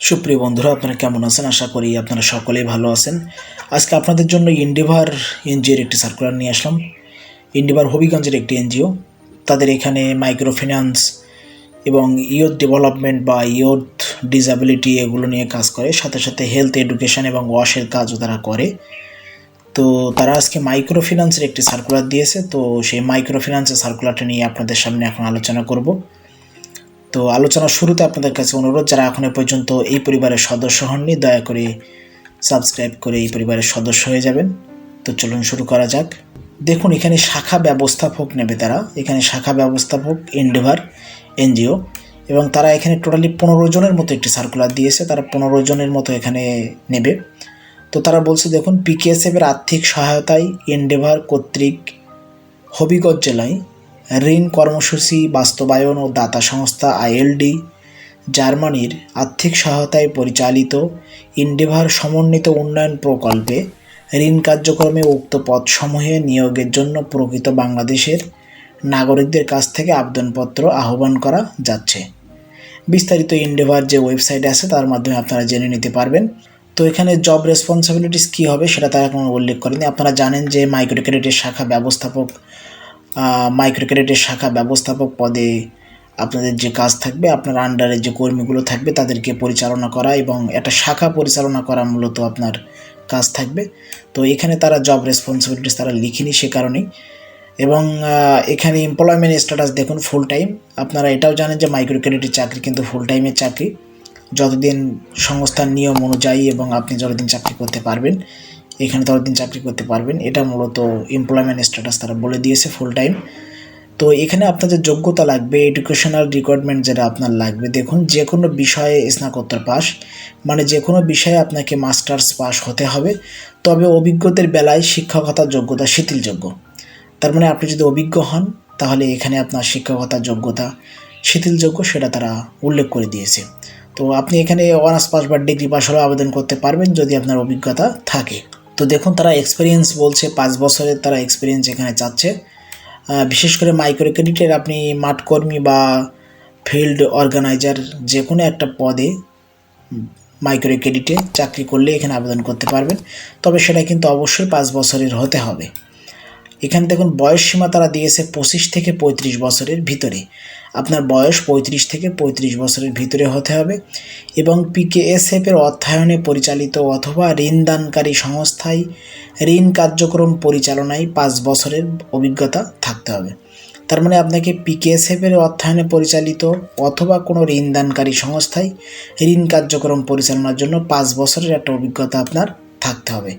সুপ্রিয় বন্ধুরা, আপনারা কেমন আছেন? আশা করি আপনারা সকলেই ভালো আছেন। আজকে আপনাদের জন্য ইন্ডিভার এনজিওর একটি সার্কুলার নিয়ে আসলাম। ইন্ডিভার হবিগঞ্জের একটি এনজিও। তাদের এখানে মাইক্রো ফিন্যান্স এবং ইয়ুথ ডেভেলপমেন্ট বা ইয়ুথ ডিসাবিলিটি এগুলো নিয়ে কাজ করে। সাথে সাথে হেলথ এডুকেশন এবং ওয়াশের কাজও তারা করে। তো তারা আজকে মাইক্রো ফিন্যান্সের একটি সার্কুলার দিয়েছে। তো সেই মাইক্রো ফিন্যান্সের সার্কুলারটা নিয়ে আপনাদের সামনে এখন আলোচনা করব। তো আলোচনা শুরুতে আপনাদের কাছে অনুরোধ, যারা এখনও পর্যন্ত এই পরিবারের সদস্য হননি, দয়া করে সাবস্ক্রাইব করে এই পরিবারের সদস্য হয়ে যাবেন। তো চলুন শুরু করা যাক। দেখুন, এখানে শাখা ব্যবস্থাপক নেবে তারা। এখানে শাখা ব্যবস্থাপক, এন্ডেভার, এনজিও এবং তারা এখানে টোটালি পনেরো জনের মতো একটি সার্কুলার দিয়েছে। তারা পনেরো জনের মতো এখানে নেবে। তো তারা বলছে, দেখুন পিকেএসএফের আর্থিক সহায়তায় এন্ডেভার কর্তৃক হবিগঞ্জ জেলায় ঋণ কর্মসূচি, বাস্তবায়ন ও দাতা সংস্থা আইএলডি, জার্মানির আর্থিক সহায়তায় পরিচালিত ইন্ডেভার সমন্বিত উন্নয়ন প্রকল্পে ঋণ কার্যক্রমে উক্ত পদসমূহে নিয়োগের জন্য প্রকৃত বাংলাদেশের নাগরিকদের কাছ থেকে আবেদনপত্র আহ্বান করা যাচ্ছে। বিস্তারিত ইন্ডেভার যে ওয়েবসাইট আছে তার মাধ্যমে আপনারা জেনে নিতে পারবেন। তো এখানে জব রেসপন্সিবিলিটিস কী হবে সেটা তারা কোনো উল্লেখ করেনি আপনারা জানেন যে মাইক্রো ক্রেডিটের শাখা ব্যবস্থাপক মাইক্রো ক্রেডিটের শাখা ব্যবস্থাপক পদে আপনাদের যে কাজ থাকবে, আপনার আন্ডারে যে কর্মীগুলো থাকবে, তাদেরকে পরিচালনা করা এবং একটা শাখা পরিচালনা করা মূলত আপনার কাজ থাকবে। তো এখানে তারা জব রেসপন্সিবিলিটিস তারা লিখিনি সে কারণেই। এবং এখানে এমপ্লয়মেন্ট স্ট্যাটাস দেখুন ফুল টাইম আপনারা এটাও জানেন যে মাইক্রো ক্রেডিটের চাকরি কিন্তু ফুল টাইমের চাকরি। যতদিন সংস্থার নিয়ম অনুযায়ী এবং আপনি যতদিন চাকরি করতে পারবেন। এখানে ততদিন চাকরি করতে পারবেন। এটা মূলত এমপ্লয়মেন্ট স্ট্যাটাস তারা বলে দিয়েছে ফুল টাইম তো এখানে আপনাদের যোগ্যতা লাগবে এডুকেশনাল রিকোয়ারমেন্ট যেটা আপনার লাগবে। দেখুন যে কোনো বিষয়ে স্নাতকোত্তর পাস মানে যে কোনো বিষয়ে আপনাকে মাস্টার্স পাস হতে হবে। তবে অভিজ্ঞতার বেলায় শিক্ষকতার যোগ্যতা শিথিলযোগ্য। তার মানে আপনি যদি অভিজ্ঞ হন, তাহলে এখানে আপনার শিক্ষকতার যোগ্যতা শিথিলযোগ্য সেটা তারা উল্লেখ করে দিয়েছে। তো আপনি এখানে অনার্স পাস বা ডিগ্রি পাস হলেও আবেদন করতে পারবেন যদি আপনার অভিজ্ঞতা থাকে। তো দেখুন, তারা এক্সপিরিয়েন্স বলছে, পাঁচ বছরের তারা এক্সপিরিয়েন্স এখানে চাচ্ছে। বিশেষ করে মাইক্রো ক্রেডিটের আপনি মাঠকর্মী বা ফিল্ড অর্গানাইজার যে কোনো একটা পদে মাইক্রো ক্রেডিটে চাকরি করলে এখানে আবেদন করতে পারবেন। তবে সেটা কিন্তু অবশ্যই পাঁচ বছরের হতে হবে। এখানে দেখুন বয়স সীমা তারা দিয়েছে পঁচিশ থেকে পঁয়ত্রিশ বছরের ভিতরে। আপনার বয়স পঁয়ত্রিশ থেকে পঁয়ত্রিশ বছরের ভিতরে হতে হবে এবং পিকেএসএফ এর অর্থায়নে পরিচালিত অথবা ঋণদানকারী সংস্থায় ঋণ কার্যক্রম পরিচালনায় পাঁচ বছরের অভিজ্ঞতা থাকতে হবে। তার মানে আপনাকে পিকেএসএফ এর অর্থায়নে পরিচালিত অথবা কোনো ঋণদানকারী সংস্থায় ঋণ কার্যক্রম পরিচালনার জন্য পাঁচ বছরের একটা অভিজ্ঞতা আপনার থাকতে হবে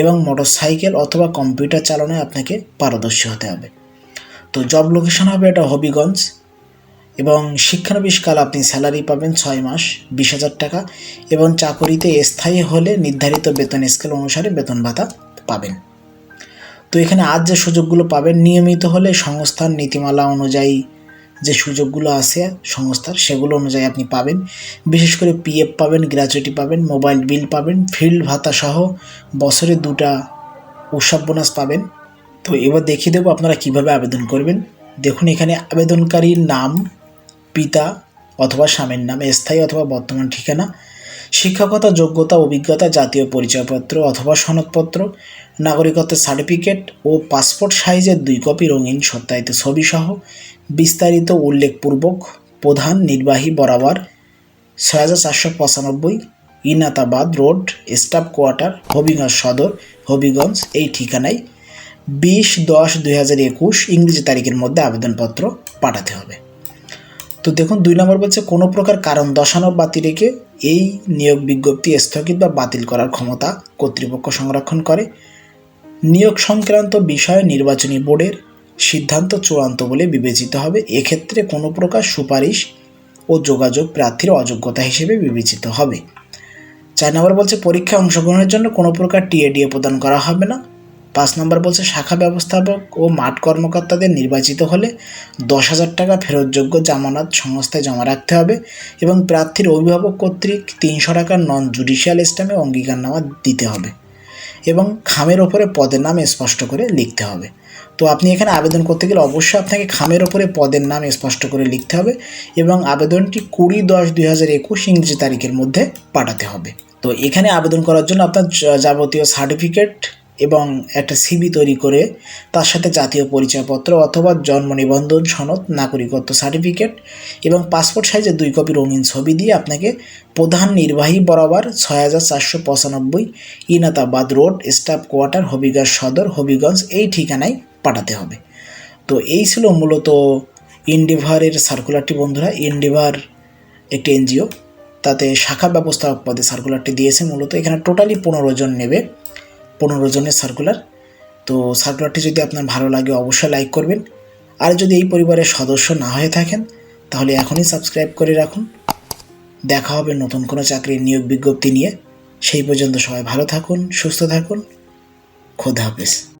এবং মোটরসাইকেল অথবা কম্পিউটার চালনায় আপনাকে পারদর্শী হতে হবে। তো জব লোকেশন হবে এটা হবিগঞ্জ এবং শিক্ষানবিশকাল আপনি স্যালারি পাবেন ছয় মাস, বিশ হাজার টাকা এবং চাকরিতে স্থায়ী হলে নির্ধারিত বেতন স্কেল অনুসারে বেতন ভাতা পাবেন। তো এখানে আজ যে সুযোগগুলো পাবেন, নিয়মিত হলে সংস্থার নীতিমালা অনুযায়ী যে সুযোগগুলো আছে সংস্থার, সেগুলো অনুযায়ী আপনি পাবেন। বিশেষ করে পিএফ পাবেন গ্র্যাচুইটি পাবেন মোবাইল বিল পাবেন ফিল্ড ভাতা সহ বছরে দুটা উৎসব বোনাস পাবেন। তো এবার দেখিয়ে দেবো আপনারা কীভাবে আবেদন করবেন। দেখুন, এখানে আবেদনকারীর নাম, পিতা অথবা স্বামীর নাম, স্থায়ী অথবা বর্তমান ঠিকানা। শিক্ষকতা, যোগ্যতা, অভিজ্ঞতা, জাতীয় পরিচয়পত্র অথবা সনদপত্র নাগরিকত্বের সার্টিফিকেট ও পাসপোর্ট সাইজের দুই কপি রঙিন সত্যায়িত ছবিসহ বিস্তারিত উল্লেখপূর্বক প্রধান নির্বাহী বরাবর ছয় হাজার চারশো পঁচানব্বই Inatabad road, staff quarter, Habiganj Sadar, Habiganj এই ঠিকানায় বিশ দশ দুই হাজার একুশ ইংরেজি তারিখের মধ্যে আবেদনপত্র পাঠাতে হবে। তো দেখুন, দুই নম্বর বলছে, কোনো প্রকার কারণ দশানো বাতিল রেখে এই নিয়োগ বিজ্ঞপ্তি স্থগিত বা বাতিল করার ক্ষমতা কর্তৃপক্ষ সংরক্ষণ করে। নিয়োগ সংক্রান্ত বিষয়ে নির্বাচনী বোর্ডের সিদ্ধান্ত চূড়ান্ত বলে বিবেচিত হবে। এক্ষেত্রে কোনো প্রকার সুপারিশ ও যোগাযোগ প্রার্থীর অযোগ্যতা হিসেবে বিবেচিত হবে। চার নম্বর বলছে, পরীক্ষায় অংশগ্রহণের জন্য কোনো প্রকার টিএডিএ প্রদান করা হবে না। পাঁচ নম্বর বলছে, শাখা ব্যবস্থাপক ও মাঠ কর্মকর্তাদের নির্বাচিত হলে দশ হাজার টাকা ফেরতযোগ্য জামানত সংস্থায় জমা রাখতে হবে এবং প্রার্থীর অভিভাবক কর্তৃক তিনশো টাকার নন জুডিশিয়াল স্ট্যাম্পে অঙ্গীকারনামা দিতে হবে এবং খামের ওপরে পদের নাম স্পষ্ট করে লিখতে হবে। তো আপনি এখানে আবেদন করতে গেলে অবশ্যই আপনাকে খামের ওপরে পদের নাম স্পষ্ট করে লিখতে হবে এবং আবেদনটি কুড়ি দশ দুই হাজার একুশ ইংরেজি তারিখের মধ্যে পাঠাতে হবে। তো এখানে আবেদন করার জন্য আপনার যাবতীয় সার্টিফিকেট এবং একটা সিবি তৈরি করে তার সাথে জাতীয় পরিচয়পত্র অথবা জন্ম নিবন্ধন সনদ, নাগরিকত্ব সার্টিফিকেট এবং পাসপোর্ট সাইজের দুই কপি রঙিন ছবি দিয়ে আপনাকে প্রধান নির্বাহী বরাবর ছয় হাজার চারশো পঁচানব্বই Inatabad road, staff quarter, Habiganj Sadar, Habiganj এই ঠিকানায় পাঠাতে হবে। তো এই ছিল মূলত ইন্ডিভারের সার্কুলারটি বন্ধুরা। ইন্ডিভার একটি এনজিও, তাতে শাখা ব্যবস্থাপক পদে সার্কুলারটি দিয়েছে। মূলত এখানে টোটালি পনেরো জন নেবে। পনেরো জনের সার্কুলার তো সার্কুলারটি যদি আপনার ভালো লাগে, অবশ্যই লাইক করবেন। আর যদি এই পরিবারের সদস্য না হয়ে থাকেন, তাহলে এখনই সাবস্ক্রাইব করে রাখুন। দেখা হবে নতুন কোনো চাকরির নিয়োগ বিজ্ঞপ্তি নিয়ে। সেই পর্যন্ত সবাই ভালো থাকুন, সুস্থ থাকুন। খোদা হাফেজ।